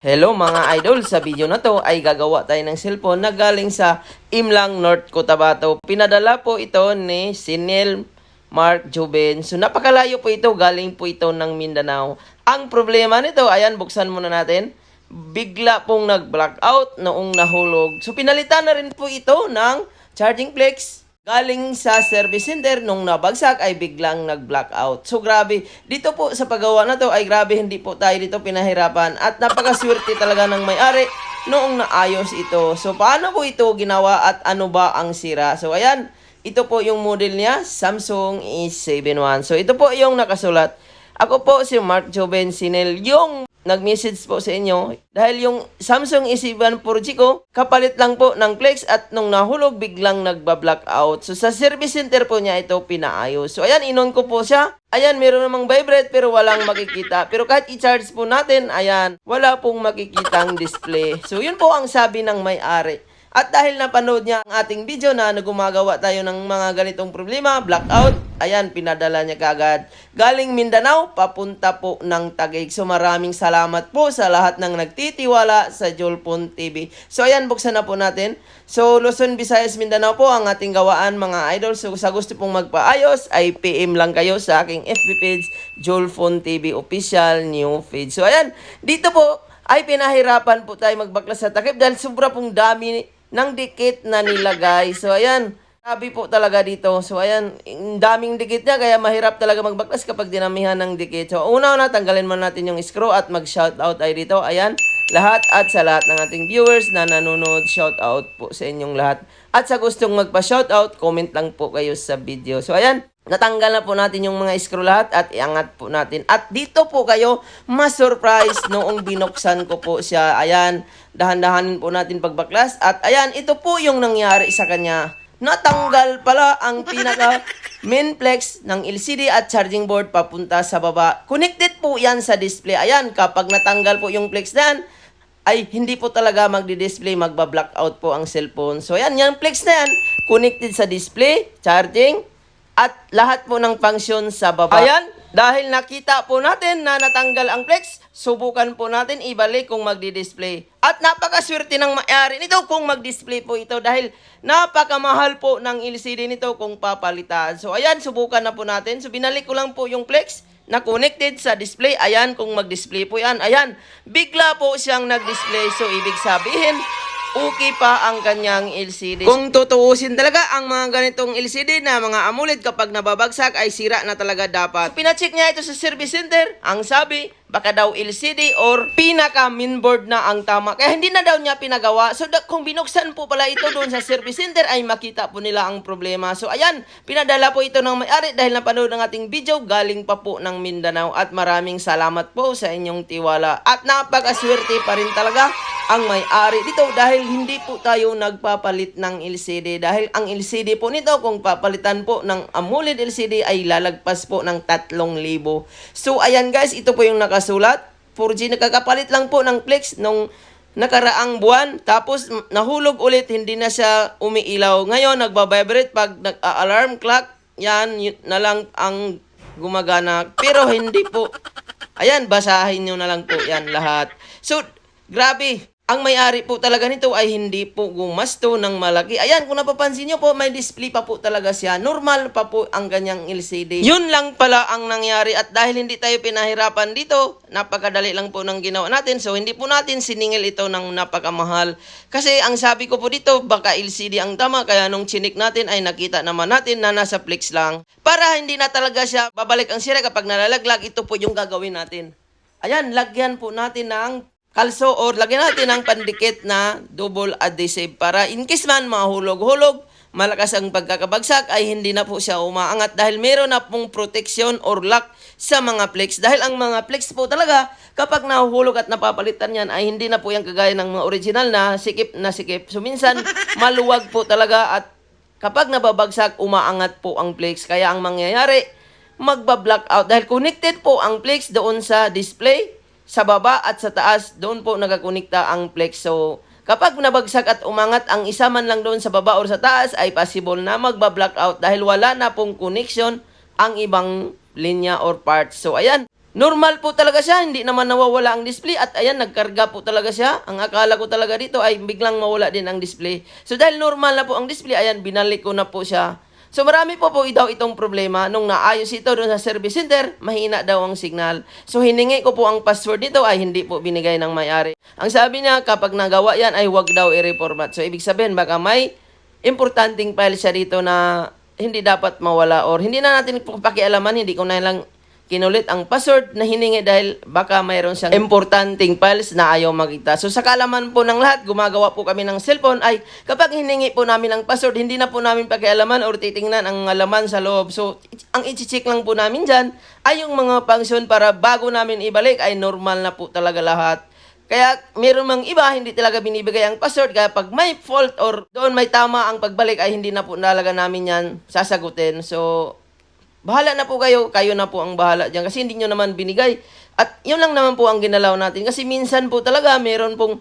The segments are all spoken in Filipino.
Hello mga idol, sa video na to ay gagawa tayo ng cellphone na galing sa Imlang North Cotabato. Pinadala po ito ni Sinel Mark Joven. So napakalayo po ito, galing po ito ng Mindanao. Ang problema nito, ayan buksan muna natin. Bigla pong nag-blackout noong nahulog. So pinalitan na rin po ito ng charging flex Galing sa service center, nung nabagsak ay biglang nag-blackout. So grabe, dito po sa paggawa na to ay grabe hindi po tayo dito pinahirapan at napakaswerte talaga ng may-ari noong naayos ito. So paano po ito ginawa at ano ba ang sira? So ayan, ito po yung model niya, Samsung E71. So ito po yung nakasulat. Ako po si Mark Joven Sinel, yung nag-message po sa inyo dahil yung Samsung E7 4G ko kapalit lang po ng flex at nung nahulog biglang nagba-blackout. So sa service center po niya ito pinaayos. So ayan, inon ko po siya. Ayan, meron namang vibrate pero walang makikita. Pero kahit i-charge po natin, ayan, wala pong makikitang display. So yun po ang sabi ng may-ari. At dahil napanood niya ang ating video na nagumagawa tayo ng mga ganitong problema, blackout, ayan, pinadala niya kagad. Galing Mindanao, papunta po ng Taguig. So maraming salamat po sa lahat ng nagtitiwala sa Jolpon TV. So ayan, buksan na po natin. So Luzon, Visayas, Mindanao po ang ating gawaan mga idol. So sa gusto pong magpaayos, ay PM lang kayo sa aking FB page, Jolpon TV Official New Page. So ayan, dito po, ay pinahirapan po tayo magbaklas sa takip dahil sobra pong dami ng dikit na nilagay. So, ayan. Sabi po talaga dito. So, ayan. Ang daming dikit niya kaya mahirap talaga magbaklas kapag dinamihan ng dikit. So, una-una, tanggalin muna natin yung screw at mag-shoutout tayo dito. Ayan. Lahat at sa lahat ng ating viewers na nanonood, shoutout po sa inyong lahat. At sa gustong magpa-shoutout, comment lang po kayo sa video. So, ayan. Natanggal na po natin yung mga screw lahat at iangat po natin. At dito po kayo ma-surprise noong binuksan ko po siya. Ayan, dahan-dahanin po natin pagbaklas. At ayan, ito po yung nangyari sa kanya. Natanggal pala ang pinaka main flex ng LCD at charging board papunta sa baba. Connected po yan sa display. Ayan, kapag natanggal po yung flex na yan, ay hindi po talaga magdi-display, magba-blackout po ang cellphone. So yan, yung flex na yan, connected sa display, charging, at lahat po ng function sa baba. Ayan, dahil nakita po natin na natanggal ang flex, subukan po natin ibalik kung magdi-display. At napakaswerte ng may-ari nito kung mag-display po ito dahil napakamahal po ng LCD nito kung papalitan. So ayan, subukan na po natin. So binalik ko lang po yung flex na connected sa display. Ayan, kung mag-display po yan. Ayan, bigla po siyang nag-display. So ibig sabihin, okay pa ang kanyang LCD. Kung tutuusin talaga ang mga ganitong LCD na mga AMOLED kapag nababagsak ay sira na talaga dapat. So, pinacheck niya ito sa service center. Ang sabi, baka daw LCD or pinaka mainboard na ang tama. Kaya hindi na daw niya pinagawa. So da- kung binuksan po pala ito doon sa service center ay makita po nila ang problema. So ayan, pinadala po ito ng may-ari dahil napanood ng ating video galing pa po ng Mindanao at maraming salamat po sa inyong tiwala. At napakaswerte pa rin talaga ang may-ari dito dahil hindi po tayo nagpapalit ng LCD dahil ang LCD po nito kung papalitan po ng AMOLED LCD ay lalagpas po ng 3,000. So ayan guys, ito po yung nakasulat. 4G nakakapalit lang po ng flex nung nakaraang buwan tapos nahulog ulit hindi na siya umiilaw. Ngayon nagbabibrate pag nag-alarm clock yan yun na lang ang gumagana pero hindi po Ayan, basahin nyo na lang po yan lahat. So, grabe. Ang may-ari po talaga nito ay hindi po gumasto ng malaki. Ayan, kung napapansin nyo po, may display pa po talaga siya. Normal pa po ang ganyang LCD. Yun lang pala ang nangyari. At dahil hindi tayo pinahirapan dito, napakadali lang po ng ginawa natin. So, hindi po natin siningil ito ng napakamahal. Kasi ang sabi ko po dito, baka LCD ang tama. Kaya nung chinik natin ay nakita naman natin na nasa flex lang. Para hindi na talaga siya babalik ang sira kapag nalalaglag, ito po yung gagawin natin. Ayan, lagyan po natin ng kalso or lagyan natin ng pandikit na double adhesive para in case man mahulog-hulog, malakas ang pagkakabagsak ay hindi na po siya umaangat dahil meron na pong protection or lock sa mga flex. Dahil ang mga flex po talaga, kapag nahuhulog at napapalitan yan, ay hindi na po yung kagaya ng mga original na sikip na sikip. So minsan, maluwag po talaga at kapag nababagsak, umaangat po ang flex. Kaya ang mangyayari, magba-blackout dahil connected po ang flex doon sa display sa baba at sa taas, doon po nagakonekta ang flex. Kapag nabagsak at umangat ang isa man lang doon sa baba or sa taas, ay possible na magba-blackout dahil wala na pong connection ang ibang linya or parts. So, ayan, Normal po talaga siya, hindi naman nawawala ang display at ayan, nagkarga po talaga siya. Ang akala ko talaga dito ay biglang mawala din ang display. So dahil normal na po ang display, ayan, binalik ko na po siya. So marami po po daw itong problema. Nung naayos ito doon sa service center, mahina daw ang signal. So hiningi ko po ang password nito ay hindi po binigay ng may-ari. Ang sabi niya, kapag nagawa yan ay wag daw i-reformat. So ibig sabihin, baka may importanteng file siya dito na hindi dapat mawala or hindi na natin pakialaman, hindi ko na lang kinulit ang password na hiningi dahil baka mayroon siyang importanteng files na ayaw makita. So sa kalaman po ng lahat, gumagawa po kami ng cellphone ay kapag hiningi po namin ang password, hindi na po namin pakialaman or titingnan ang laman sa loob. So ang i-check lang po namin dyan ay yung mga function para bago namin ibalik ay normal na po talaga lahat. Kaya meron mang iba, hindi talaga binibigay ang password. Kaya pag may fault or doon may tama ang pagbalik ay hindi na po talaga namin yan sasagutin. So, bahala na po kayo. Kayo na po ang bahala dyan. Kasi hindi nyo naman binigay. At yun lang naman po ang ginalaw natin. Kasi minsan po talaga meron pong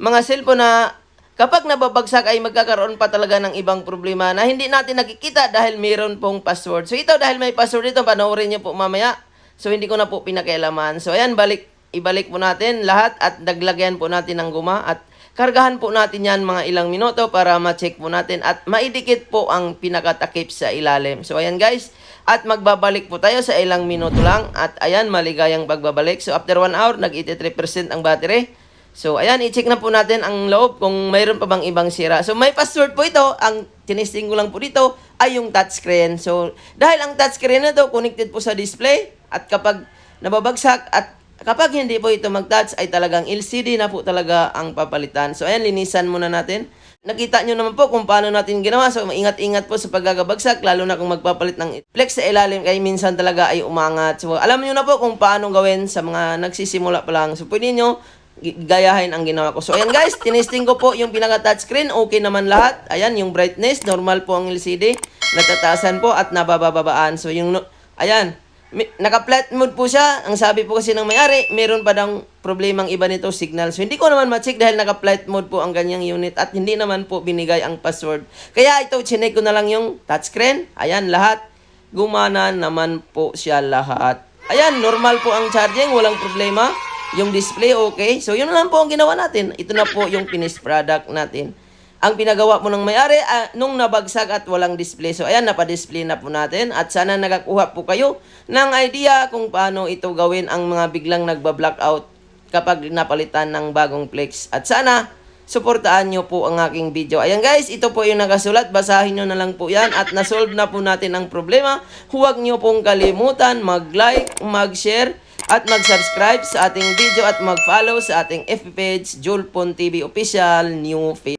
mga cellphone na kapag nababagsak ay magkakaroon pa talaga ng ibang problema na hindi natin nakikita dahil meron pong password. So ito dahil may password ito, panoorin nyo po mamaya. So hindi ko na po pinakialaman. So ayan, balik, ibalik po natin lahat at naglagyan po natin ng guma at kargahan po natin yan mga ilang minuto para ma-check po natin at maidikit po ang pinakatakip sa ilalim. So ayan guys, at magbabalik po tayo sa ilang minuto lang at ayan, maligayang pagbabalik. So after 1 hour, nag-83% ang battery. So, ayan, i-check na po natin ang loob kung mayroon pa bang ibang sira. So, may password po ito. Ang tinisting ko lang po dito ay yung touchscreen. So, dahil ang touchscreen na to connected po sa display at kapag nababagsak at kapag hindi po ito mag-touch ay talagang LCD na po talaga ang papalitan. So, ayan, linisan muna natin. Nakita nyo naman po kung paano natin ginawa. So, maingat-ingat po sa paggagabagsak, lalo na kung magpapalit ng flex sa ilalim, kaya minsan talaga ay umangat. So, alam nyo na po kung paano gawin sa mga nagsisimula pa lang. So, pwede nyo gayahin ang ginawa ko. So, ayan guys, tinesting ko po yung pinaka-touchscreen. Okay naman lahat. Ayan, yung brightness, normal po ang LCD. Natataasan po at nabababaan. So, yung, ayan, Naka-flat mode po siya. Ang sabi po kasi ng may-ari, meron pa daw problemang iba nito signal. So, hindi ko naman ma-check dahil naka-flight mode po ang ganyang unit at hindi naman po binigay ang password. Kaya ito, chinek ko na lang yung touchscreen. Ayan, lahat. Gumana naman po siya lahat. Ayan, normal po ang charging. Walang problema. Yung display, okay. So, yun lang po ang ginawa natin. Ito na po yung finished product natin ang pinagawa mo ng may-ari ah, nung nabagsak at walang display. So, ayan, napadisplay na po natin. At sana nakakuha po kayo ng idea kung paano ito gawin ang mga biglang nagba-blackout kapag napalitan ng bagong flex. At sana, suportaan nyo po ang aking video. Ayan guys, ito po yung nakasulat. Basahin nyo na lang po yan. At nasolve na po natin ang problema. Huwag nyo pong kalimutan mag-like, mag-share, at mag-subscribe sa ating video at mag-follow sa ating FB page, Julpon TV Official New Face.